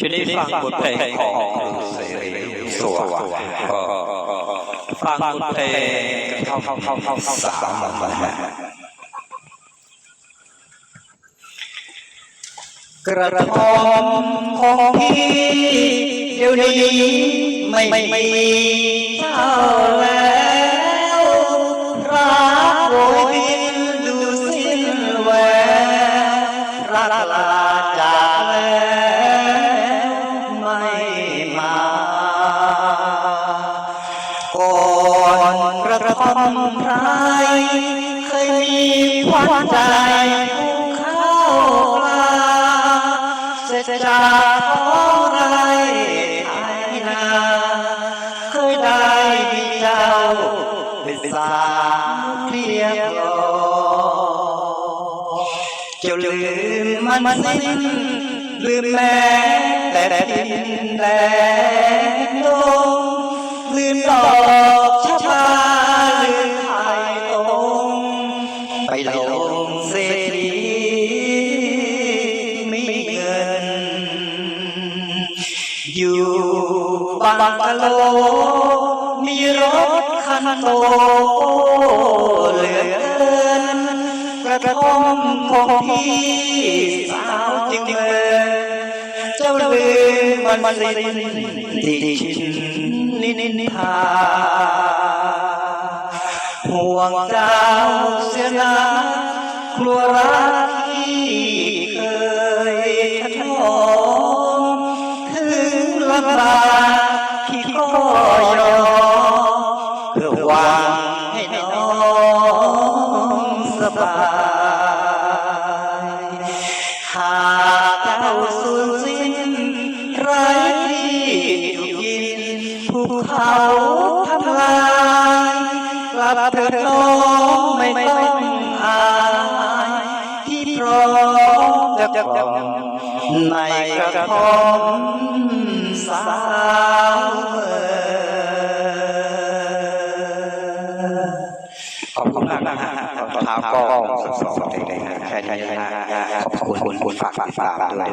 จะได้ฟังบทเพลงของเสรีสวก็ฟังบทเพลงเข้าเข้าเข้าเข้าเข้าสามวันนะกระทอมของพี่เดี๋ยวนี้ไม่มีเท่า อนกระทอมไพรเคยมีควันใจเข้าปลาเสร็จจากท้องไร่ไถนาเคยได้มีเจ้าเป็นสาเพียงรอเจ้าลืมมันสิ้นลืมแม้แต่ดินแดงลงลืมดอก ไปลงเศรษฐีมีเงิน อยู่บางกะโล มีรถคันโตเหลือเกินกระท่อมของพี่สาวจริงเลยเจ้าลืมมันสิ้นที่ชินนินทาห่ วงเจ้าเสียนะกลัวรักที่เคยทอมถึงลำบากที่ก็ยอมเพื่อวังให้น้องสบายหากเจ้าสูญสิ้นไรที่อยู่กินภูเขาทำลาย กลับเถิดน้องไม่ต้องอายที่พร้อมจะกล่อมในกระทอมสาวขอบคุณมากนะฮะเท้าก็สองๆเด็กๆนะแค่นี้นะขอบคุณคุณฝากติดตามด้วย